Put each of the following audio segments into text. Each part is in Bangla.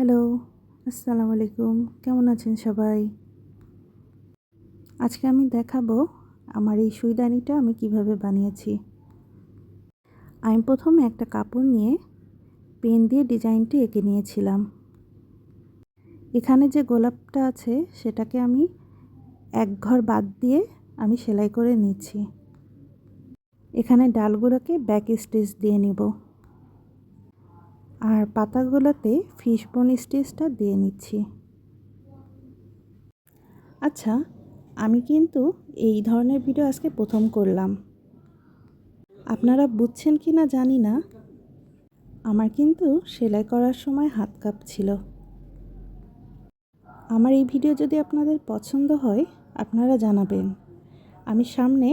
হ্যালো, আসসালামু আলাইকুম। কেমন আছেন সবাই? আজকে আমি দেখাবো আমার এই সুইদানিটা আমি কীভাবে বানিয়েছি। আমি প্রথমে একটা কাপড় নিয়ে পেন দিয়ে ডিজাইনটি এঁকে নিয়েছিলাম। এখানে যে গোলাপটা আছে, সেটাকে আমি এক ঘর বাদ দিয়ে আমি সেলাই করে নিচ্ছি। এখানে ডালগুলোকে ব্যাক স্টিচ দিয়ে নিব। আর পাতাগুলোতে ফিশ বোন স্টিচটা দিয়ে নিচ্ছি। আচ্ছা আমি কিন্তু এই ধরনের ভিডিও আজকে প্রথম করলাম। আপনারা বুঝছেন কি না জানি না, আমার কিন্তু সেলাই করার সময় হাত কাঁপছিল। আমার এই ভিডিও যদি আপনাদের পছন্দ হয়, আপনারা জানাবেন। আমি সামনে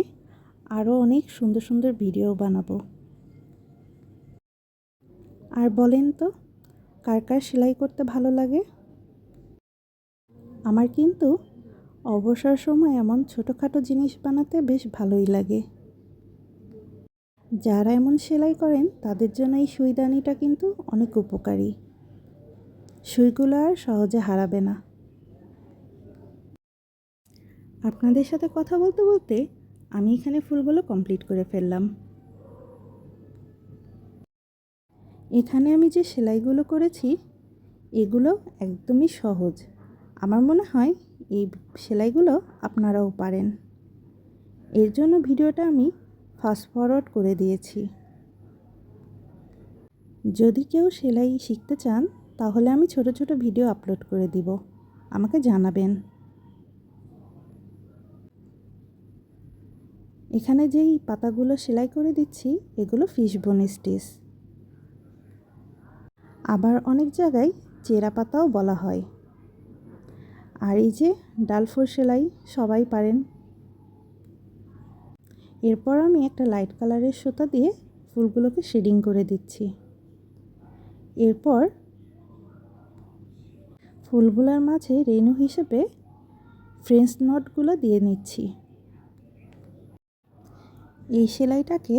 আরও অনেক সুন্দর সুন্দর ভিডিও বানাবো। আর বলেন তো, কার কার সেলাই করতে ভালো লাগে? আমার কিন্তু অবসর সময় এমন ছোটোখাটো জিনিস বানাতে বেশ ভালোই লাগে। যারা এমন সেলাই করেন, তাদের জন্য এই সুইদানিটা কিন্তু অনেক উপকারী। সুইগুলো আর সহজে হারাবে না। আপনাদের সাথে কথা বলতে বলতে আমি এখানে ফুলগুলো কমপ্লিট করে ফেললাম। এখানে আমি যে সেলাইগুলো করেছি, এগুলো একদমই সহজ। আমার মনে হয় এই সেলাইগুলো আপনারাও পারেন। এর জন্য ভিডিওটা আমি ফাস্ট ফরওয়ার্ড করে দিয়েছি। যদি কেউ সেলাই শিখতে চান, তাহলে আমি ছোট ছোট ভিডিও আপলোড করে দিব। আমাকে জানাবেন। এখানে যেই পাতাগুলো সেলাই করে দিচ্ছি, এগুলো ফিশ বোন স্টিচ আবার অনেক জায়গায় চেরা পাতাও বলা হয়। আর এই যে ডালফোর সেলাই সবাই পারেন। এরপর আমি একটা লাইট কালারের সুতা দিয়ে ফুলগুলোকে শেডিং করে দিচ্ছি। এরপর ফুলগুলোর মাঝে রেনু হিসেবে ফ্রেঞ্চ নটগুলো দিয়ে নিচ্ছি। এই সেলাইটাকে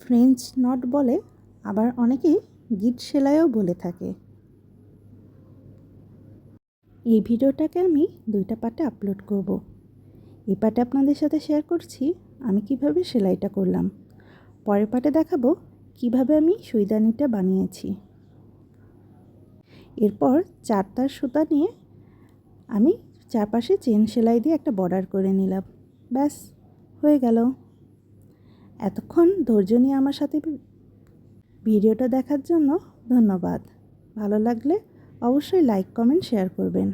ফ্রেঞ্চ নট বলে আবার অনেকেই গিট সেলাইও বলে থাকে। এই ভিডিওটাকে আমি দুইটা পার্টে আপলোড করব। এই পার্টে আপনাদের সাথে শেয়ার করছি, আমি কীভাবে সেলাইটা করলাম। পরের পার্টে দেখাবো, কীভাবে আমি সুইদানিটা বানিয়েছি। এরপর চারটার সুতা নিয়ে আমি চারপাশে চেন সেলাই দিয়ে একটা বর্ডার করে নিলাম। ব্যাস, হয়ে গেল। এতক্ষণ ধৈর্য নিয়ে আমার সাথে ভিডিওটা দেখার জন্য ধন্যবাদ। ভালো লাগলে অবশ্যই লাইক কমেন্ট শেয়ার করবেন।